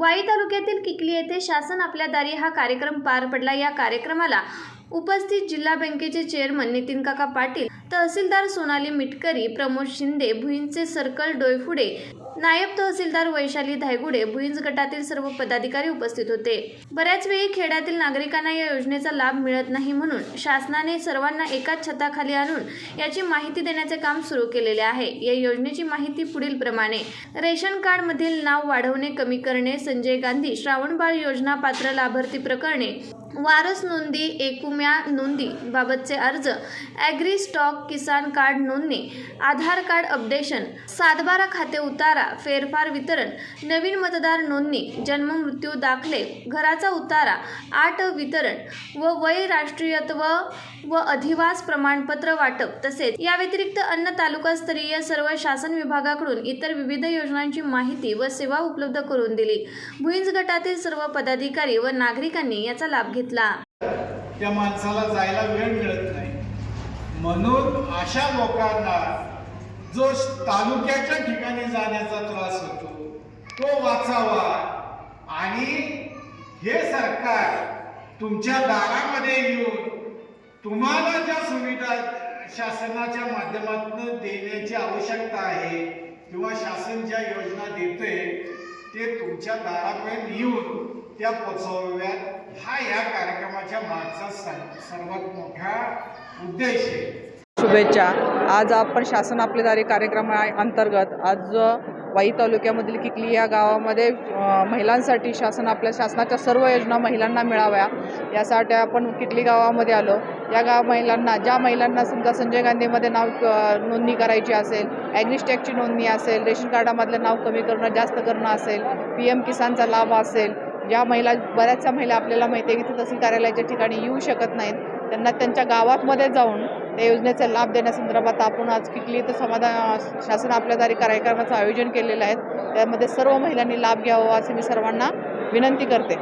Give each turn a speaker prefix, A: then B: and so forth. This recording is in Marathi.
A: वाई तालुक्यातील किकली येथे शासन आपल्या दारी हा कार्यक्रम पार पडला. या कार्यक्रमाला उपस्थित जिल्हा बँकेचे चेअरमन नितीन काका पाटील तहसीलदार सोनाली मिटकरी प्रमोद शिंदे भुईंचे सर्कल डोयफुडे नायब तहसीलदार वैशाली धायगुडे भुईंज गटातील सर्व पदाधिकारी उपस्थित होते. बऱ्याच वेळी खेड्यातील नागरिकांना या योजनेचा लाभ मिळत नाही म्हणून शासनाने सर्वांना एकाच छताखाली आणून याची माहिती देण्याचे काम सुरू केलेले आहे. या योजनेची माहिती पुढील प्रमाणे. रेशन कार्ड मधील नाव वाढवणे कमी करणे संजय गांधी श्रावणबाळ योजना पात्र लाभार्थी प्रकरणे वारस नोंदी एकुम्या नोंदी बाबतचे अर्ज ॲग्री स्टॉक किसान कार्ड नोंदणी आधार कार्ड अपडेशन सातबारा खाते उतारा फेरफार वितरण नवीन मतदार नोंदणी जन्म मृत्यू दाखले घराचा उतारा आट वितरण व वय राष्ट्रीयत्व व अधिवास प्रमाणपत्र वाटप तसेच या व्यतिरिक्त अन्न तालुकास्तरीय सर्व शासन विभागाकडून इतर विविध योजनांची माहिती व सेवा उपलब्ध करून दिली. भुईंज गटातील सर्व पदाधिकारी व नागरिकांनी याचा लाभ घेतला.
B: त्या माणसाला जायला वेळ मिळत नाही. म्हणून अशा लोकांना जो तालुक्याच्या ठिकाणी जाण्याचा त्रास होतो तो वाचावा. आणि हे सरकार तुमच्या दारामध्ये येऊन तुम्हाला ज्या सुविधा शासनाच्या माध्यमातून देण्याची आवश्यकता आहे किंवा शासन ज्या योजना देते ते तुमच्या दारापर्यंत येऊन त्या पोचवाव्यात. हा या कार्यक्रमाच्या मागचा सर्वात मोठा उद्देश आहे.
C: शुभेच्छा. आज आपण शासन आपले दारी कार्यक्रमा अंतर्गत. आज वाई तालुक्यामधील किकली या गावामध्ये महिलांसाठी शासन आपल्या शासनाच्या सर्व योजना महिलांना मिळाव्या. यासाठी आपण किकली गावामध्ये आलो. या गाव महिलांना ज्या महिलांना समजा संजय गांधीमध्ये नाव नोंदणी करायची असेल ॲग्रिस्टॅकची नोंदणी असेल रेशन कार्डामधलं नाव कमी करणं जास्त करणं असेल पी एम किसानचा लाभ असेल ज्या महिला बऱ्याचशा महिला आपल्याला माहिती आहे की ते तहसील कार्यालयाच्या ठिकाणी येऊ शकत नाहीत. त्यांना त्यांच्या गावातमध्ये जाऊन त्या योजनेचा लाभ देण्यासंदर्भात आपण आज किकली इथं समाधान शासन आपल्याद्वारे कार्यक्रमाचं आयोजन केलेलं आहे. त्यामध्ये सर्व महिलांनी लाभ घ्यावा असे मी सर्वांना विनंती करते.